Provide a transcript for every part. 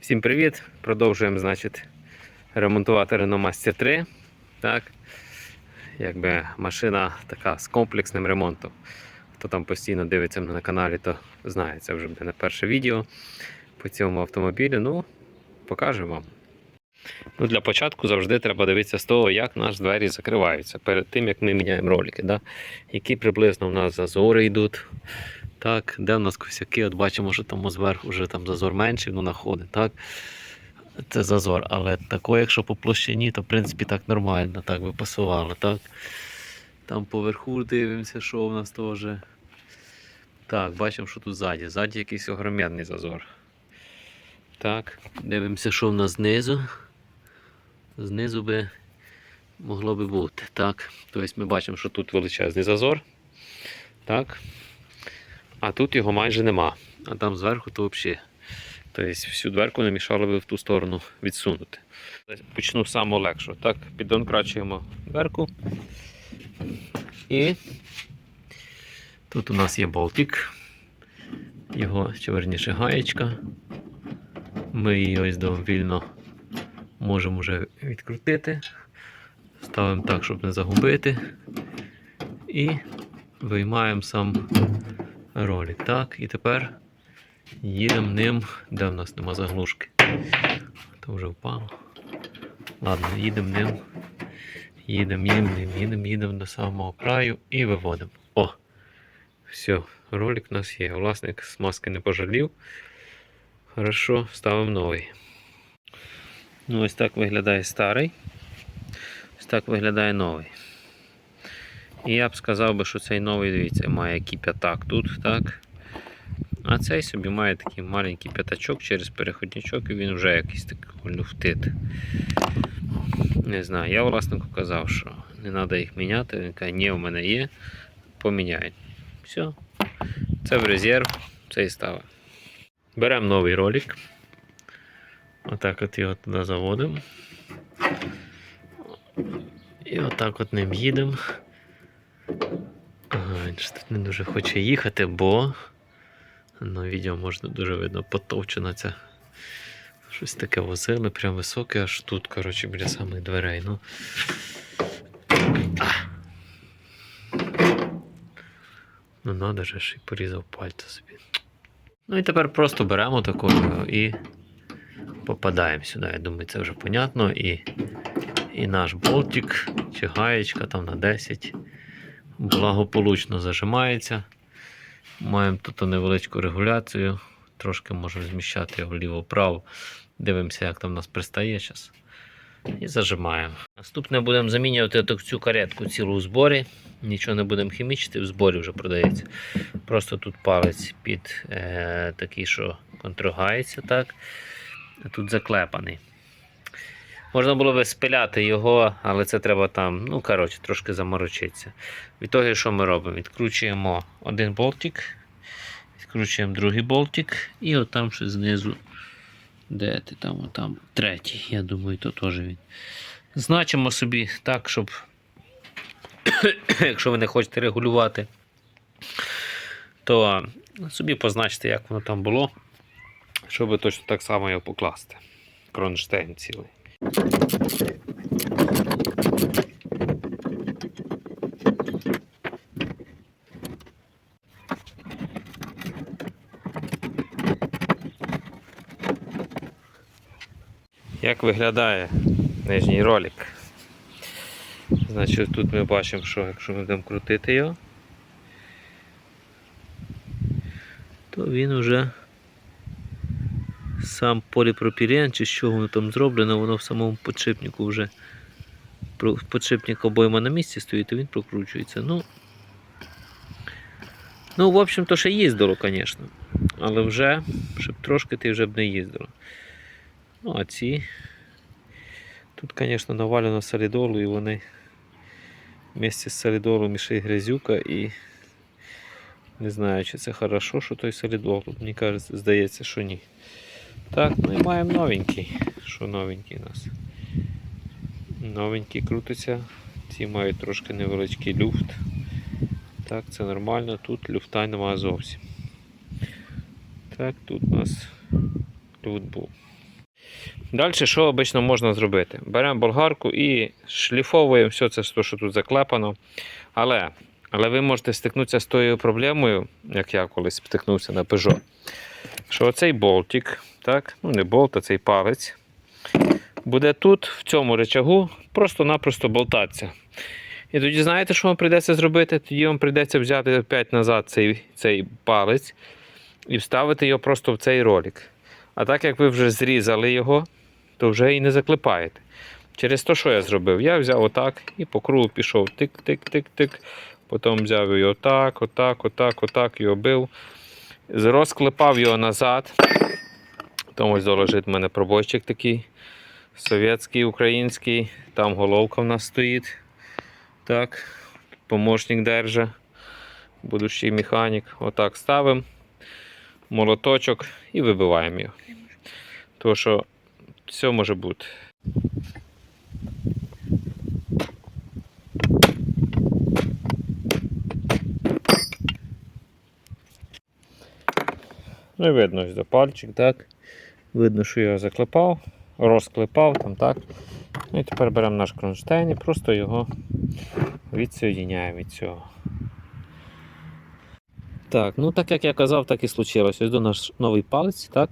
Всім привіт! Продовжуємо значить, ремонтувати Renault Master 3. Так. Якби машина така з комплексним ремонтом. Хто там постійно дивиться на каналі, то знає, це вже буде не перше відео по цьому автомобілю. Ну, покажемо вам. Ну, для початку завжди треба дивитися з того, як наші двері закриваються перед тим, як ми міняємо ролики. Да? Які приблизно у нас зазори йдуть. Так, де в нас косяки, от бачимо, що там зверху вже там зазор менший, ну находить, так? Це зазор, але тако, якщо по площині, то в принципі так нормально, так би пасувало, так? Там поверху дивимося, що у нас теж. Так, бачимо, що тут ззаді. Ззаді якийсь огроменний зазор. Так, дивимося, що в нас знизу. Знизу би могло би бути. Так. Тобто ми бачимо, що тут величезний зазор. Так. А тут його майже нема. А там зверху то взагалі. Тобто всю дверку не мішало би в ту сторону відсунути. Почну з самого легшого. Так, піддонкрачуємо дверку. І тут у нас є болтик. Його, чи верніше, гаєчка. Ми її ось до вільно можемо вже відкрутити. Ставимо так, щоб не загубити. І виймаємо сам ролик. Так, і тепер їдемо ним, де в нас нема заглушки. То вже впало. Ладно, їдемо ним. Їдемо, їдемо, їдемо, їдемо до самого краю і виводимо. О! Все, ролик у нас є. Власник смазки не пожалів. Хорошо, ставимо новий. Ну, ось так виглядає старий. Ось так виглядає новий. І я б сказав би, що цей новий, дивіться, має кип'ятак тут, так? А цей собі має такий маленький п'ятачок через переходничок і він вже якийсь такий люфтит. Не знаю, я власнику казав, що не треба їх міняти. Він каже, ні, в мене є, поміняють. Все. Це в резерв, цей ставимо. Беремо новий ролик. Отак от його туди заводимо. І отак от ним їдемо. Ага, тут не дуже хоче їхати, бо на відео можна дуже видно потовчена ця. Щось таке возили, прям високе, аж тут, коротше, біля самих дверей. Ну. А. Ну, надо же, ж і порізав пальця собі. Ну і тепер просто беремо такою і попадаємо сюди. Я думаю, це вже понятно. І, і наш болтик чи гаєчка там на 10 благополучно зажимається. Маємо тут невеличку регуляцію, трошки можемо зміщати його вліво-вправо. Дивимося, як там у нас пристає зараз. І зажимаємо. Наступне будемо замінювати цю каретку цілу в зборі. Нічого не будемо хімічити, в зборі вже продається. Просто тут палець під е, такий, що контрогається. так. Тут заклепаний. Можна було би спиляти його, але це треба там, ну, коротше, трошки заморочитися. Від того, що ми робимо? Відкручуємо один болтик, відкручуємо другий болтик, і от там ще знизу. Де ти там, отам, третій, я думаю, то теж він. Значимо собі так, щоб, якщо ви не хочете регулювати, то собі позначте, як воно там було, щоб точно так само його покласти. Кронштейн цілий. Як виглядає нижній ролик? Значить, тут ми бачимо, що якщо ми будемо крутити його, то він вже сам поліпропілен, чи з чого воно там зроблено, воно в самому подшипнику вже подшипник обойма на місці стоїть, то він прокручується. Ну, ну в общем-то, ще їздило, звісно. Але вже, щоб трошки ти вже б не їздило. Ну, а ці. Тут, звісно, навалено солідолу, і вони вместе з солідолом ще й грязюка, і не знаю, чи це хорошо, що той солідол. Мені кажеться, здається, що ні. Так, ну і маємо новенький. Що новенький у нас? Новенький крутиться. Ці мають трошки невеличкий люфт. Так, це нормально. Тут люфта немає зовсім. Так, тут у нас люфт був. Далі, що обично можна зробити? Беремо болгарку і шліфовуємо все це, що тут заклепано. Але, але ви можете стикнутися з тою проблемою, як я колись стикнувся на Peugeot, що оцей болтик, так, ну не болт, а цей палець, буде тут, в цьому речагу, просто-напросто болтатися. І тоді знаєте, що вам прийдеться зробити? Тоді вам прийдеться взяти опять назад цей, цей палець і вставити його просто в цей ролик. А так як ви вже зрізали його, то вже і не заклепаєте. Через те, що я зробив? Я взяв отак і по кругу пішов тик-тик-тик-тик. Потім взяв його отак, отак, отак, отак його бив. Розклепав його назад. Там ось доложить в мене пробойчик такий. Совєтський, український. Там головка в нас стоїть. Так, помощник держа. Будущий механік. Отак ставимо. Молоточок і вибиваємо його. Тому що все може бути. Ну і видно ось пальчик, так. Видно, що його заклепав, розклепав там, так. Ну і тепер беремо наш кронштейн і просто його відсоєдняємо від цього. Так, ну так як я казав, так і случилось. Ось до наш новий палець, так?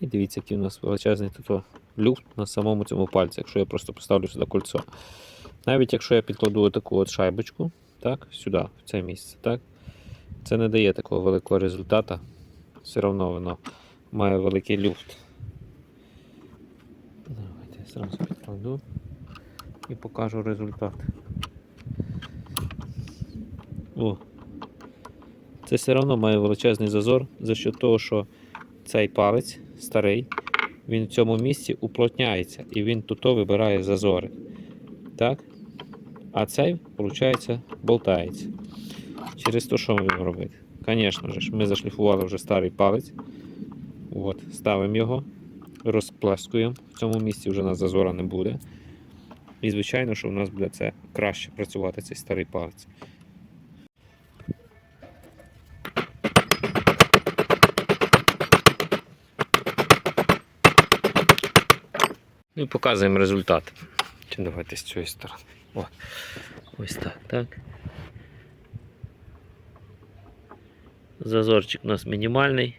І дивіться, який у нас величезний тут люфт на самому цьому пальці, якщо я просто поставлю сюди кольцо. Навіть якщо я підкладу таку от шайбочку, так, сюди, в це місце, так, це не дає такого великого результату. Все одно воно має великий люфт. Давайте я зразу підкладу і покажу результат. О, це все одно має величезний зазор за що того, що цей палець старий, він в цьому місці уплотняється і він тут вибирає зазори. Так? А цей, виходить, болтається. Через те, що ми будемо робити? Звісно ж, ми зашліфували вже старий палець. От, ставимо його, розплескуємо. В цьому місці вже нас зазора не буде. І, звичайно, що у нас буде це краще працювати цей старий палець. Ну і показуємо результат. Давайте з цієї сторони. О, ось так, так. Зазорчик у нас мінімальний.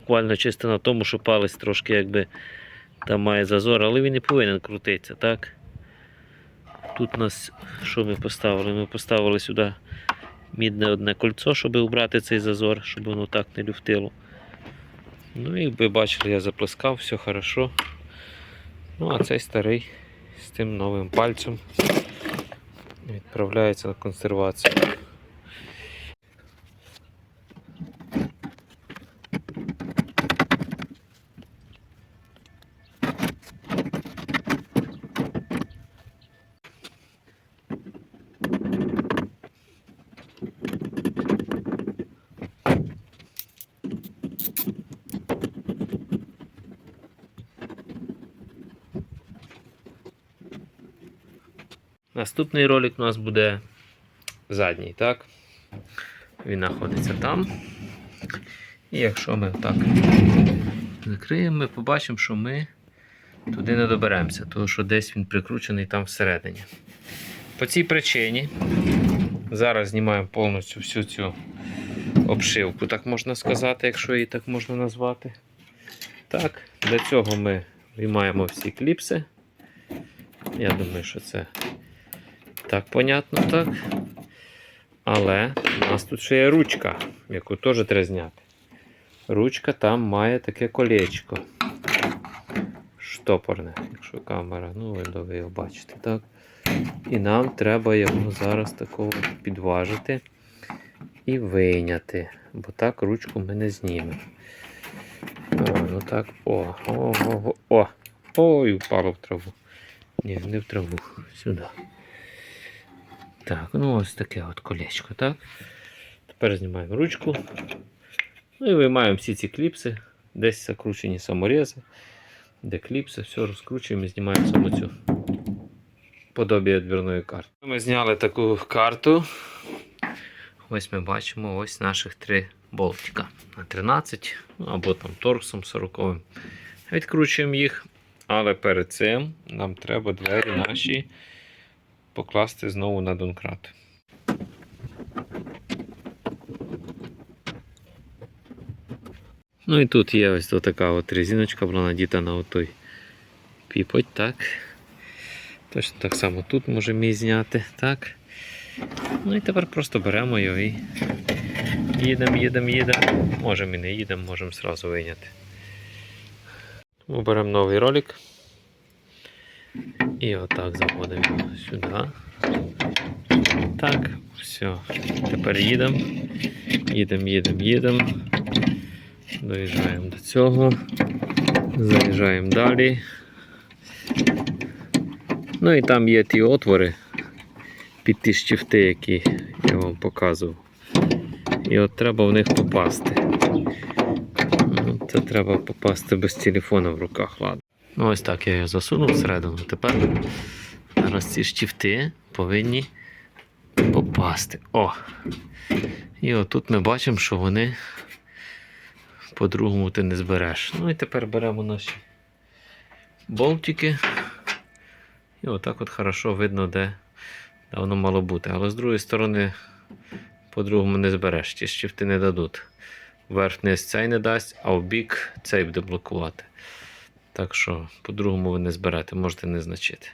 Буквально чисто на тому, що палець трошки якби там має зазор, але він не повинен крутитися, так? Тут у нас що ми поставили? Ми поставили сюди мідне одне кольцо, щоб убрати цей зазор, щоб воно так не люфтило. Ну і ви бачили, я заплескав, все хорошо. Ну, а цей старий з тим новим пальцем відправляється на консервацію. Наступний ролик у нас буде задній, так? Він знаходиться там. І якщо ми так закриємо, ми побачимо, що ми туди не доберемося, тому що десь він прикручений там всередині. По цій причині зараз знімаємо повністю всю цю обшивку, так можна сказати, якщо її так можна назвати. Так, Для цього ми виймаємо всі кліпси. Я думаю, що це так, понятно, так. Але у нас тут ще є ручка, яку теж треба зняти. Ручка там має таке колечко. Штопорне, якщо камера, ну ви його бачите, так? І нам треба його зараз такого підважити і вийняти, бо так ручку ми не знімемо. О, ну так, о, о, о, о, ой, впало в траву. Ні, не в траву, сюди. Так, ну ось таке от колечко, так? Тепер знімаємо ручку. Ну і виймаємо всі ці кліпси. Десь закручені саморези, де кліпси, все розкручуємо і знімаємо саму цю подобі відбірної карти. Ми зняли таку карту. Ось ми бачимо ось наших три болтика на 13 ну, або там торксом 40. Відкручуємо їх. Але перед цим нам треба двері наші покласти знову на донкрат. Ну і тут є ось така от резиночка, була надіта на отой піпоть, так. Точно так само тут можемо її зняти, так. Ну і тепер просто беремо його і їдемо, їдемо, їдемо. Можемо і не їдемо, можемо зразу вийняти. Тому беремо новий ролик. І отак заводимо сюди. Так, все. Тепер їдемо. Їдемо, їдемо, їдемо. Доїжджаємо до цього. Заїжджаємо далі. Ну і там є ті отвори під ті штифти, які я вам показував. І от треба в них попасти. Це треба попасти без телефона в руках, ладно. Ну, ось так я його засунув всередину. Тепер зараз ці штифти повинні попасти. О! І отут ми бачимо, що вони по-другому ти не збереш. Ну і тепер беремо наші болтики. І отак от хорошо видно, де, воно мало бути. Але з другої сторони, по-другому не збереш. Ті щифти не дадуть. Вверх-вниз цей не дасть, а в бік цей буде блокувати. Так що, по-другому ви не зберете, можете не значити.